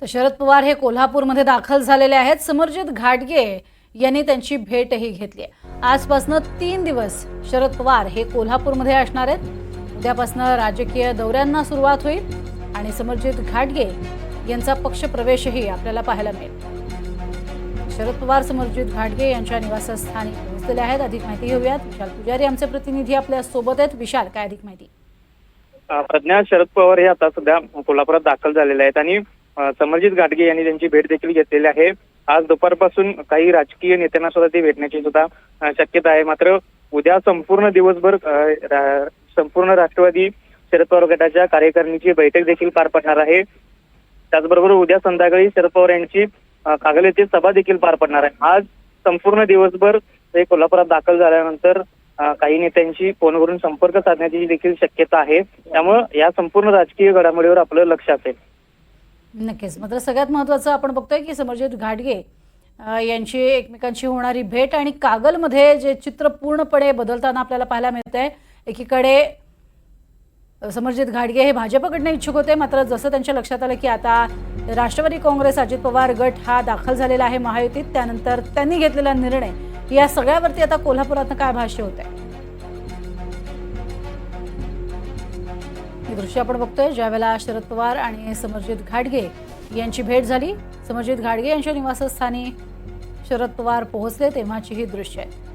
तर शरद पवार हे कोल्हापूरमध्ये दाखल झालेले आहेत. समरजित घाटगे यांनी त्यांची भेटही घेतली आहे. आजपासनं तीन दिवस शरद पवार हे कोल्हापूरमध्ये असणार आहेत. उद्यापासनं राजकीय दौऱ्यांना सुरुवात होईल आणि समरजित घाटगे यांचा पक्षप्रवेशही आपल्याला पाहायला मिळेल. शरद पवार समरजित घाटगे यांच्या निवासस्थानी पोहोचलेले आहेत. अधिक माहिती घेऊयात. विशाल पुजारी आमचे प्रतिनिधी आपल्यासोबत आहेत. विशाल काय अधिक माहिती? प्रज्ञा शरद पवार हे आता सध्या कोल्हापुरात दाखल झालेले आहेत आणि समरजित घाटगे यांनी त्यांची भेट देखील घेतलेली आहे. आज दुपारपासून काही राजकीय नेत्यांना सुद्धा ते भेटण्याची सुद्धा शक्यता आहे. मात्र उद्या संपूर्ण दिवसभर संपूर्ण राष्ट्रवादी शरद पवार गटाच्या कार्यकारिणीची बैठक देखील पार पडणार आहे. त्याचबरोबर उद्या संध्याकाळी शरद पवार यांची कागल येथे सभा देखील पार पडणार आहे. आज संपूर्ण दिवसभर ते कोल्हापुरात दाखल झाल्यानंतर काही नेत्यांशी फोनवरून संपर्क साधण्याची देखील शक्यता आहे. त्यामुळे या संपूर्ण राजकीय घडामोडीवर आपलं लक्ष असेल. नक्कीच. मात्र सगळ्यात महत्त्वाचं आपण बघतोय की समरजित घाटगे यांची एकमेकांशी होणारी भेट आणि कागलमध्ये जे चित्र पूर्णपणे बदलताना आपल्याला पाहायला मिळत आहे एकीकडे समरजित घाटगे हे भाजपकडनं इच्छुक होते मात्र जसं त्यांच्या लक्षात आलं की आता राष्ट्रवादी काँग्रेस अजित पवार गट हा दाखल झालेला आहे महायुतीत त्यानंतर त्यांनी घेतलेला निर्णय या सगळ्यावरती आता कोल्हापुरातनं काय भाष्य होत आहे हे दृश्य आपण बघतोय. ज्यावेळेला शरद पवार आणि समरजित घाटगे यांची भेट झाली समरजित घाटगे यांच्या निवासस्थानी शरद पवार पोहोचले तेव्हाची ही दृश्य आहेत